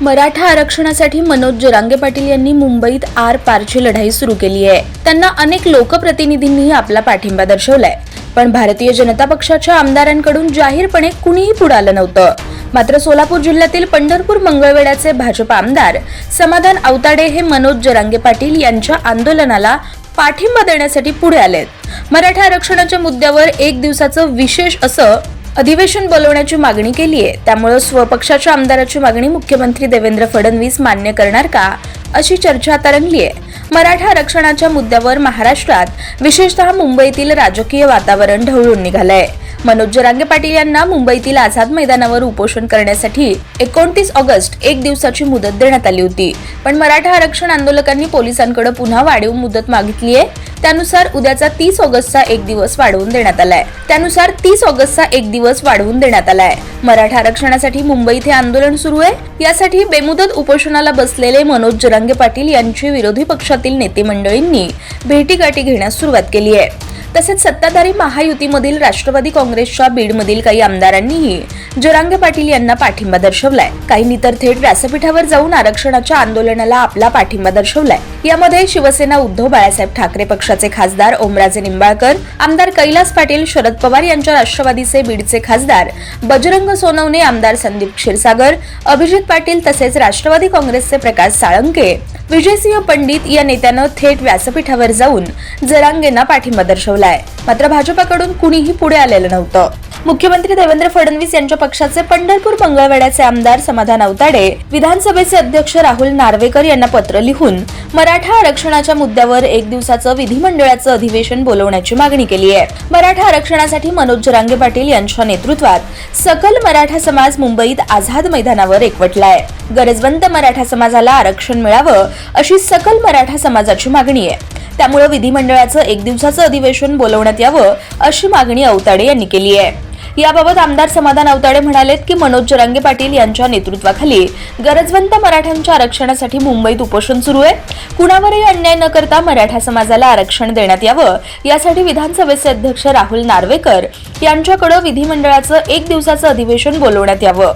मराठा आरक्षणासाठी मनोज जरांगे पाटील यांनी मुंबईत आर पारची लढाई सुरू केली आहे. त्यांना अनेक लोकप्रतिनिधींनीही आपला पाठिंबा दर्शवलाय. पण भारतीय जनता पक्षाच्या आमदारांकडून जाहीरपणे कुणीही पुढे आलं नव्हतं. मात्र सोलापूर जिल्ह्यातील पंढरपूर मंगळवेड्याचे भाजप आमदार समाधान अवताडे हे मनोज जरांगे पाटील यांच्या आंदोलनाला पाठिंबा देण्यासाठी पुढे आलेत. मराठा आरक्षणाच्या मुद्द्यावर एक दिवसाचं विशेष असं अधिवेशन बोलवण्याची मागणी केली आहे त्यामुळे स्वपक्षाच्या आमदाराची मागणी मुख्यमंत्री देवेंद्र फडणवीस मान्य करणार का अशी चर्चा आता रंगली आहे मराठा आरक्षणाच्या मुद्द्यावर महाराष्ट्रात विशेषतः मुंबईतील राजकीय वातावरण ढवळून निघालंय. मनोज जरांगे पाटील यांना मुंबईतील आझाद मैदानावर उपोषण करण्यासाठी एकोणतीस ऑगस्ट एक दिवसाची मुदत देण्यात आली होती. पण मराठा आरक्षण आंदोलकांनी पोलिसांकडे पुन्हा वाढीव मुदत मागितली आहे. त्यानुसार उद्याचा तीस ऑगस्टचा एक दिवस वाढवून देण्यात आलाय. त्यानुसार तीस ऑगस्टचा एक दिवस वाढवून देण्यात आलाय. मराठा आरक्षणासाठी मुंबईत हे आंदोलन सुरू आहे. यासाठी बेमुदत उपोषणाला बसलेले मनोज जरांगे पाटील यांची विरोधी पक्षातील नेते मंडळींनी भेटीगाठी घेण्यास सुरुवात केली आहे. तसेच सत्ताधारी महायुतीमधील राष्ट्रवादी काँग्रेसच्या बीडमधील काही आमदारांनीही जरांगे पाटील यांना पाठिंबा दर्शवलाय. काहींनी तर थेट व्यासपीठावर जाऊन आरक्षणाच्या आंदोलनाला आपला पाठिंबा दर्शवलाय. यामध्ये शिवसेना उद्धव बाळासाहेब ठाकरे पक्षाचे खासदार ओमराजे निंबाळकर आमदार कैलास पाटील शरद पवार यांच्या राष्ट्रवादीचे बीडचे खासदार बजरंग सोनवणे आमदार संदीप क्षीरसागर अभिजित पाटील तसेच राष्ट्रवादी काँग्रेसचे प्रकाश साळंके विजयसिंह पंडित या नेत्यानं थेट व्यासपीठावर जाऊन जरांगेंना पाठिंबा दर्शवलाय. मात्र भाजपाकडून कुणीही पुढे आलेलं नव्हतं. मुख्यमंत्री देवेंद्र फडणवीस यांच्या पक्षाचे पंढरपूर मंगळवेढ्याचे आमदार समाधान अवताडे विधानसभेचे अध्यक्ष राहुल नार्वेकर यांना पत्र लिहून मराठा आरक्षणाच्या मुद्द्यावर एक दिवसाचं विधिमंडळाचं अधिवेशन बोलवण्याची मागणी केली आहे. मराठा आरक्षणासाठी मनोज जरांगे पाटील यांच्या नेतृत्वात सकल मराठा समाज मुंबईत आझाद मैदानावर एकवटलाय. गरजवंत मराठा समाजाला आरक्षण मिळावं अशी सकल मराठा समाजाची मागणी आहे. त्यामुळे विधिमंडळाचं एक दिवसाचं अधिवेशन बोलवण्यात यावं अशी मागणी अवताडे यांनी केली आहे. याबाबत आमदार समाधान अवताडे म्हणालेत की मनोज जरांगे पाटील यांच्या नेतृत्वाखाली गरजवंत मराठ्यांच्या आरक्षणासाठी मुंबईत उपोषण सुरू आहे. कुणावरही अन्याय न करता मराठा समाजाला आरक्षण देण्यात यावं यासाठी विधानसभेचे अध्यक्ष राहुल नार्वेकर यांच्याकडे विधिमंडळाचं एक दिवसाचं अधिवेशन बोलवण्यात यावं.